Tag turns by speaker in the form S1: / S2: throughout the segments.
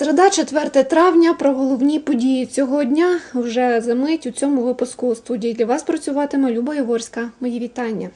S1: Середа, 4 травня, про головні події цього дня вже за мить у цьому випуску у студії для вас працюватиме Люба Яворська. Мої вітання.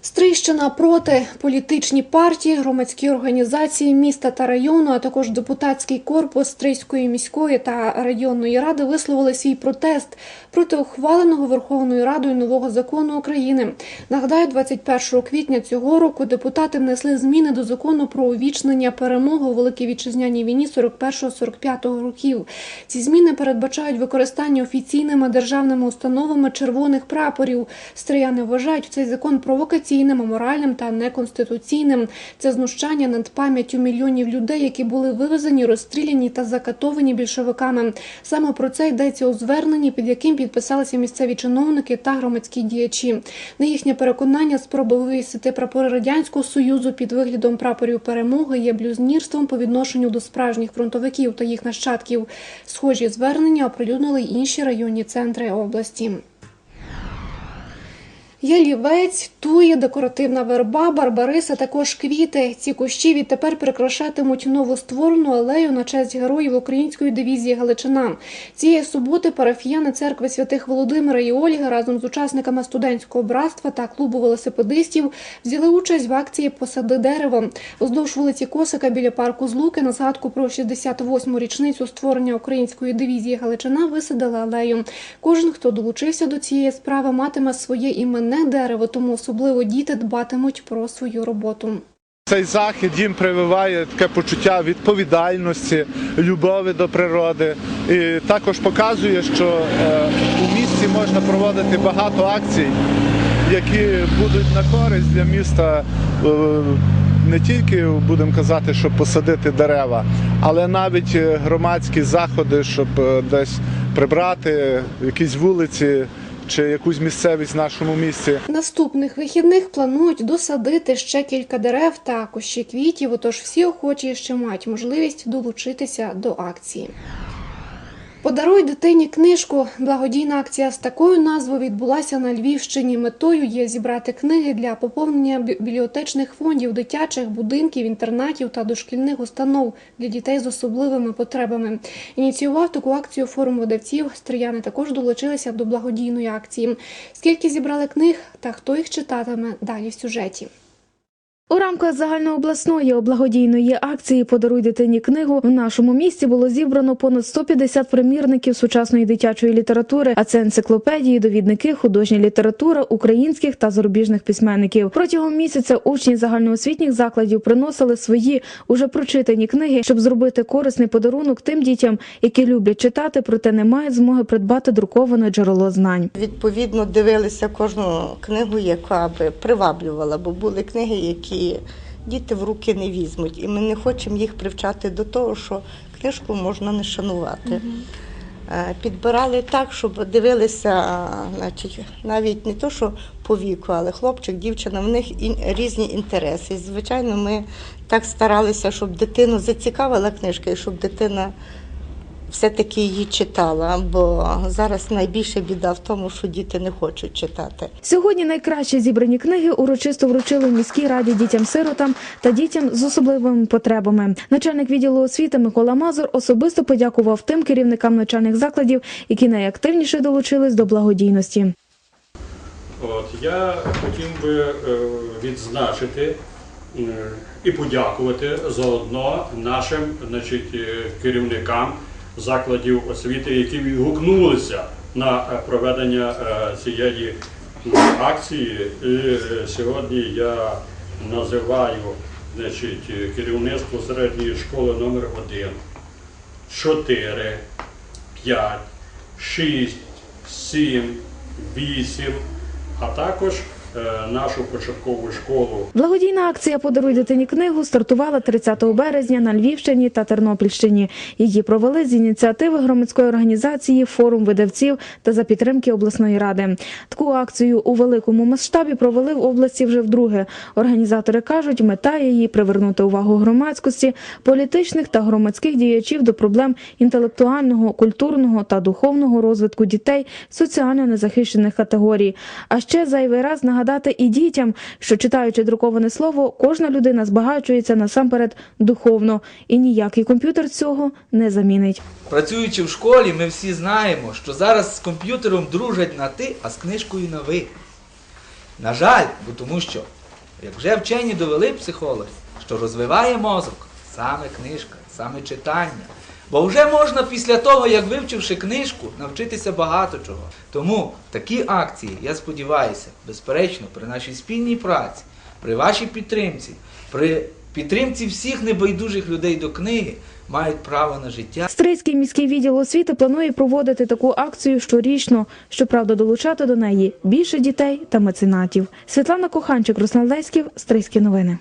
S1: Стрийщина проти політичні партії, громадські організації міста та району, а також депутатський корпус Стрийської міської та районної ради висловили свій протест проти ухваленого Верховною Радою нового закону України. Нагадаю, 21 квітня цього року депутати внесли зміни до закону про увічнення перемоги у Великій Вітчизняній війні 41-45 років. Ці зміни передбачають використання офіційними державними установами червоних прапорів. Стрияни вважають цей закон провокаційним, аморальним та неконституційним. Це знущання над пам'яттю мільйонів людей, які були вивезені, розстріляні та закатовані більшовиками. Саме про це йдеться у зверненні, під яким підписалися місцеві чиновники та громадські діячі. На їхнє переконання, спроба вивісити прапори радянського союзу під виглядом прапорів перемоги є блюзнірством по відношенню до справжніх фронтовиків та їх нащадків. Схожі звернення оприлюднили інші районні центри області. Ялівець, тує, декоративна верба, барбариса, також квіти. Ці кущі відтепер прикрашатимуть новостворену алею на честь героїв української дивізії Галичина. Цієї суботи парафіяни церкви святих Володимира і Ольги разом з учасниками студентського братства та клубу велосипедистів взяли участь в акції Посади дерево. Уздовж вулиці Косика біля парку Злуки на згадку про 68-му річницю створення української дивізії Галичина висадили алею. Кожен, хто долучився до цієї справи, матиме своє іменне дерево, тому особливо діти дбатимуть про свою роботу.
S2: Цей захід їм прививає таке почуття відповідальності, любові до природи. І також показує, що е, у місті можна проводити багато акцій, які будуть на користь для міста. е, Не тільки будемо казати, щоб посадити дерева, але навіть е, громадські заходи, щоб десь прибрати якісь вулиці чи якусь місцевість в нашому місці.
S1: Наступних вихідних планують досадити ще кілька дерев та кущі квітів, отож всі охочі ще мають можливість долучитися до акції. Подаруй дитині книжку. Благодійна акція з такою назвою відбулася на Львівщині. Метою є зібрати книги для поповнення бібліотечних фондів, дитячих будинків, інтернатів та дошкільних установ для дітей з особливими потребами. Ініціював таку акцію форум видавців. Стрияни також долучилися до благодійної акції. Скільки зібрали книг та хто їх читатиме далі в сюжеті.
S3: У рамках загальнообласної благодійної акції Подаруй дитині книгу в нашому місті було зібрано понад 150 примірників сучасної дитячої літератури, а це енциклопедії, довідники, художня література українських та зарубіжних письменників. Протягом місяця учні загальноосвітніх закладів приносили свої уже прочитані книги, щоб зробити корисний подарунок тим дітям, які люблять читати, проте не мають змоги придбати друковане джерело знань.
S4: Відповідно, дивилися кожну книгу, яка би приваблювала, бо були книги, які діти в руки не візьмуть. І ми не хочемо їх привчати до того, що книжку можна не шанувати. Е, Підбирали так, щоб дивилися, значить, навіть не то, що по віку, але хлопчик, дівчина, в них різні інтереси. І, звичайно, ми так старалися, щоб дитину зацікавила книжка і щоб дитина все-таки її читала, бо зараз найбільша біда в тому, що діти не хочуть читати.
S3: Сьогодні найкраще зібрані книги урочисто вручили в міській раді дітям-сиротам та дітям з особливими потребами. Начальник відділу освіти Микола Мазур особисто подякував тим керівникам навчальних закладів, які найактивніше долучились до благодійності.
S5: От я хотів би е, відзначити е, і подякувати заодно нашим значить, е, керівникам закладів освіти, які відгукнулися на е, проведення е, цієї акції. І е, сьогодні я називаю значить, керівництво середньої школи номер 1 4, 5, 6, 7, 8, а також нашу початкову школу
S3: Благодійна акція Подаруй дитині книгу стартувала 30 березня на Львівщині та Тернопільщині. Її провели з ініціативи громадської організації Форум видавців та за підтримки обласної ради. Таку акцію у великому масштабі провели в області вже вдруге. Організатори кажуть, мета її привернути увагу громадськості, політичних та громадських діячів до проблем інтелектуального, культурного та духовного розвитку дітей соціально незахищених категорій. А ще зайвий раз нагадати нагадати і дітям, що читаючи друковане слово, кожна людина збагачується насамперед духовно, і ніякий комп'ютер цього не замінить.
S6: Працюючи в школі, ми всі знаємо, що зараз з комп'ютером дружать на ти, а з книжкою на ви. На жаль, бо тому що, як вже вчені довели психологи, що розвиває мозок саме книжка, саме читання. Бо вже можна після того, як вивчивши книжку, навчитися багато чого. Тому такі акції, я сподіваюся, безперечно, при нашій спільній праці, при вашій підтримці, при підтримці всіх небайдужих людей до книги, мають право на життя.
S3: Стрийський міський відділ освіти планує проводити таку акцію щорічно, щоправда, долучати до неї більше дітей та меценатів. Світлана Коханчик, Руслан Леськів, Стрийські новини.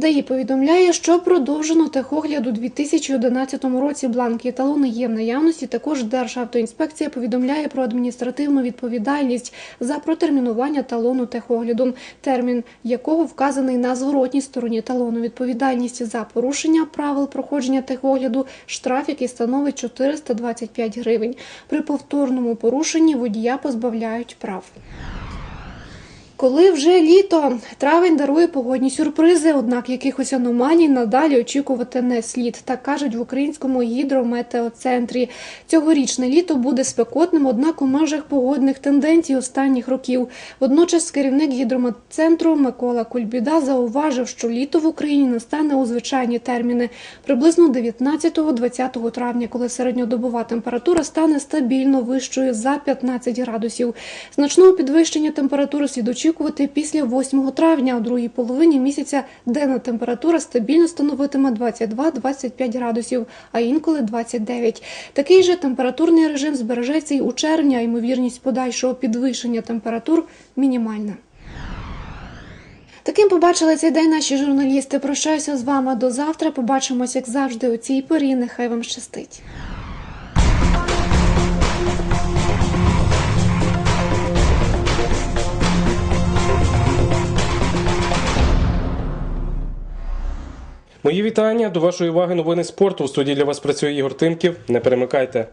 S1: ДАІ повідомляє, що продовжено техогляд у 2011 році бланки талони є в наявності. Також Державтоінспекція повідомляє про адміністративну відповідальність за протермінування талону техогляду, термін якого вказаний на зворотній стороні талону. Відповідальність за порушення правил проходження техогляду, штраф, який становить 425 гривень. При повторному порушенні водія позбавляють прав. Коли вже літо, травень дарує погодні сюрпризи, однак якихось аномалій надалі очікувати не слід, так кажуть в українському гідрометеоцентрі. Цьогорічне літо буде спекотним, однак у межах погодних тенденцій останніх років. Водночас керівник гідрометцентру Микола Кульбіда зауважив, що літо в Україні настане у звичайні терміни приблизно 19-20 травня, коли середньодобова температура стане стабільно вищою за 15 градусів. Значного підвищення температури слід очікувати після 8 травня, у другій половині місяця денна температура стабільно становитиме 22-25 градусів, а інколи 29. Такий же температурний режим збережеться і у червні, а ймовірність подальшого підвищення температур мінімальна. Таким побачили цей день наші журналісти. Прощаюся з вами до завтра. Побачимось, як завжди, у цій порі. Нехай вам щастить.
S7: Мої вітання до вашої уваги новини спорту. У студії для вас працює Ігор Тимків. Не перемикайте.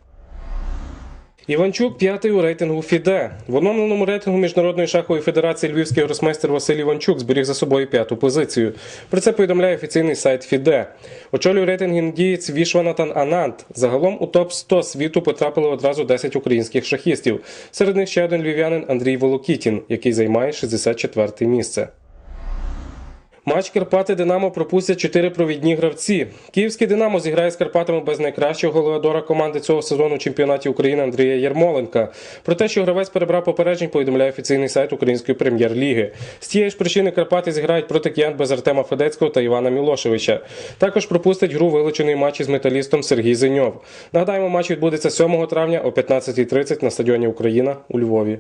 S7: Іванчук п'ятий у рейтингу ФІДЕ. В оновленому рейтингу Міжнародної шахової федерації львівський гросмейстер Василь Іванчук зберіг за собою п'яту позицію. Про це повідомляє офіційний сайт ФІДЕ. Очолює рейтинг індієць Вішванатан Анант. Загалом у топ 100 світу потрапили одразу 10 українських шахістів. Серед них ще один львів'янин Андрій Волокітін, який займає 64 місце. Матч Карпати Динамо пропустять чотири провідні гравці. Київський Динамо зіграє з Карпатами без найкращого голеадора команди цього сезону у чемпіонаті України Андрія Єрмоленка. Про те, що гравець перебрав попереджень, повідомляє офіційний сайт Української прем'єр-ліги. З тієї ж причини Карпати зіграють проти киян без Артема Федецького та Івана Мілошевича. Також пропустить гру вилучений матч із металістом Сергій Зеньов. Нагадаємо, матч відбудеться 7 травня о 15.30 на стадіоні Україна у Львові.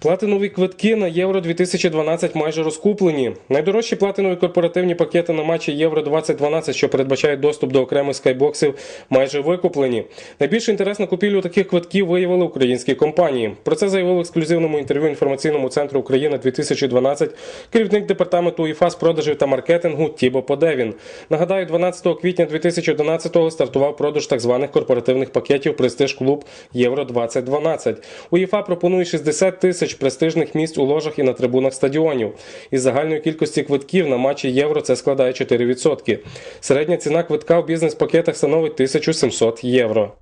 S7: Платинові квитки на Євро 2012 майже розкуплені. Найдорожчі платинові корпоративні пакети на матчі Євро 2012, що передбачають доступ до окремих скайбоксів, майже викуплені. Найбільш інтерес на купівлю таких квитків виявили українські компанії. Про це заявив в ексклюзивному інтерв'ю інформаційному центру Україна 2012 керівник департаменту УЄФА з продажів та маркетингу Тібо Подевін. Нагадаю, 12 квітня 2011-го стартував продаж так званих корпоративних пакетів Престиж Клуб Євро 2012. УЄФА пропонує 60 тисяч престижних місць у ложах і на трибунах стадіонів. Із загальної кількості квитків на матчі Євро це складає 4%. Середня ціна квитка у бізнес-пакетах становить 1700 євро.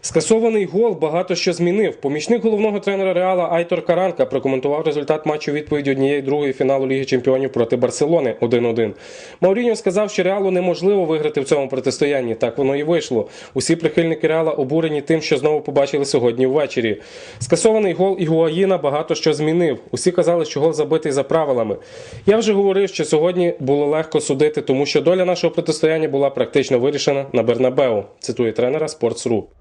S7: Скасований гол багато що змінив. Помічник головного тренера Реала Айтор Каранка прокоментував результат матчу відповіді однієї другої фіналу Ліги Чемпіонів проти Барселони 1-1. Мауріньо сказав, що Реалу неможливо виграти в цьому протистоянні. Так воно і вийшло. Усі прихильники Реала обурені тим, що знову побачили сьогодні ввечері. Скасований гол Ігуаїна багато що змінив. Усі казали, що гол забитий за правилами. Я вже говорив, що сьогодні було легко судити, тому що доля нашого протистояння була практично вирішена на Бернабеу. Цитує тренера Sports.ru.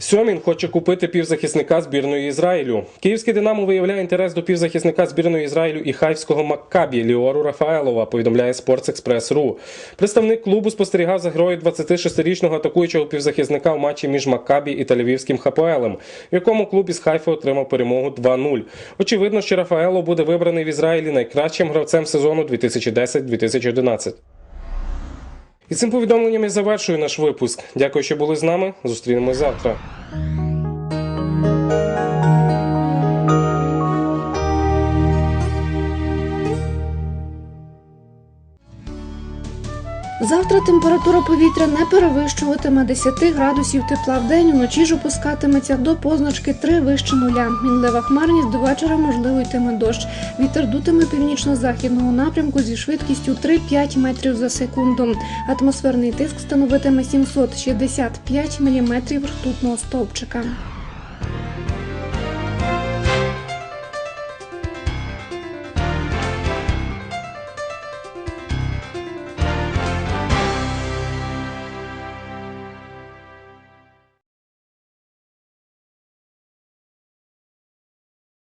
S7: Сьомін хоче купити півзахисника збірної Ізраїлю. Київський Динамо виявляє інтерес до півзахисника збірної Ізраїлю і хайфського Маккабі Ліору Рафаелова, повідомляє Sports.Express.ru. Представник клубу спостерігав за грою 26-річного атакуючого півзахисника в матчі між Маккабі і Тель-Авівським ХПЛем, в якому клуб із Хайфи отримав перемогу 2-0. Очевидно, що Рафаело буде вибраний в Ізраїлі найкращим гравцем сезону 2010-2011. І цим повідомленням я завершую наш випуск. Дякую, що були з нами. Зустрінемось завтра.
S1: Завтра температура повітря не перевищуватиме 10 градусів тепла в день, уночі ж опускатиметься до позначки 3 вище нуля. Мінлива хмарність до вечора можливо йтиме дощ. Вітер дутиме північно-західного напрямку зі швидкістю 3-5 метрів за секунду. Атмосферний тиск становитиме 765 міліметрів ртутного стовпчика.